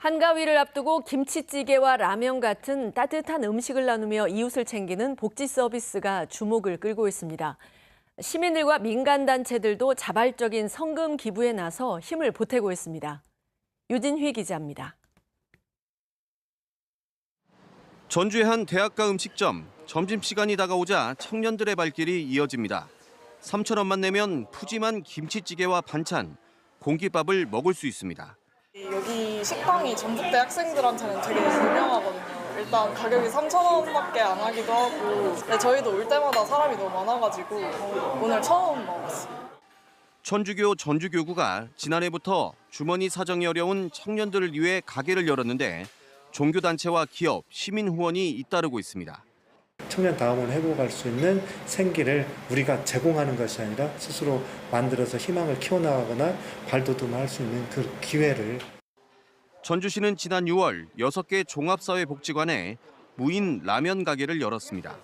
한가위를 앞두고 김치찌개와 라면 같은 따뜻한 음식을 나누며 이웃을 챙기는 복지 서비스가 주목을 끌고 있습니다. 시민들과 민간단체들도 자발적인 성금 기부에 나서 힘을 보태고 있습니다. 유진휘 기자입니다. 전주의 한 대학가 음식점 점심시간이 다가오자 청년들의 발길이 이어집니다. 3천 원만 내면 푸짐한 김치찌개와 반찬, 공깃밥을 먹을 수 있습니다. 여기 식당이 전북대 학생들한테는 되게 유명하거든요. 일단 가격이 3,000원밖에 안 하기도 하고 근데 저희도 올 때마다 사람이 너무 많아가지고 오늘 처음 먹었어요. 천주교 전주교구가 지난해부터 주머니 사정이 어려운 청년들을 위해 가게를 열었는데 종교단체와 기업, 시민 후원이 잇따르고 있습니다. 청년 다음을 회복할 수 있는 생기를 우리가 제공하는 것이 아니라 스스로 만들어서 희망을 키워나가거나 발돋움할 수 있는 그 기회를 전주시는 지난 6월 6개 종합사회복지관에 무인 라면 가게를 열었습니다.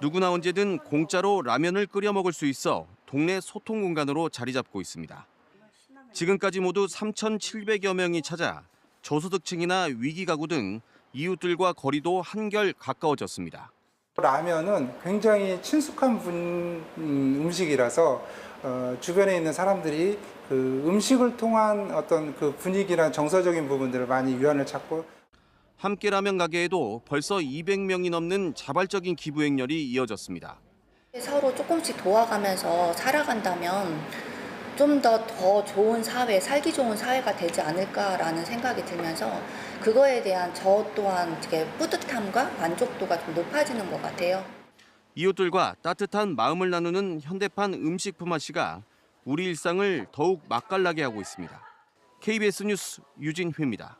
누구나 언제든 공짜로 라면을 끓여 먹을 수 있어 동네 소통 공간으로 자리 잡고 있습니다. 지금까지 모두 3,700여 명이 찾아 저소득층이나 위기 가구 등 이웃들과 거리도 한결 가까워졌습니다. 라면은 굉장히 친숙한 분, 음, 음식이라서 어, 주변에 있는 사람들이 그 음식을 통한 어떤 그 분위기나 정서적인 부분들을 많이 유한을 찾고 함께 라면 가게에도 벌써 200명이 넘는 자발적인 기부 행렬이 이어졌습니다. 서로 조금씩 도와가면서 살아간다면 좀 더 더 좋은 사회, 살기 좋은 사회가 되지 않을까라는 생각이 들면서 그거에 대한 저 또한 되게 뿌듯함과 만족도가 좀 높아지는 것 같아요. 이웃들과 따뜻한 마음을 나누는 현대판 음식 품앗이가 우리 일상을 더욱 맛깔나게 하고 있습니다. KBS 뉴스 유진회입니다.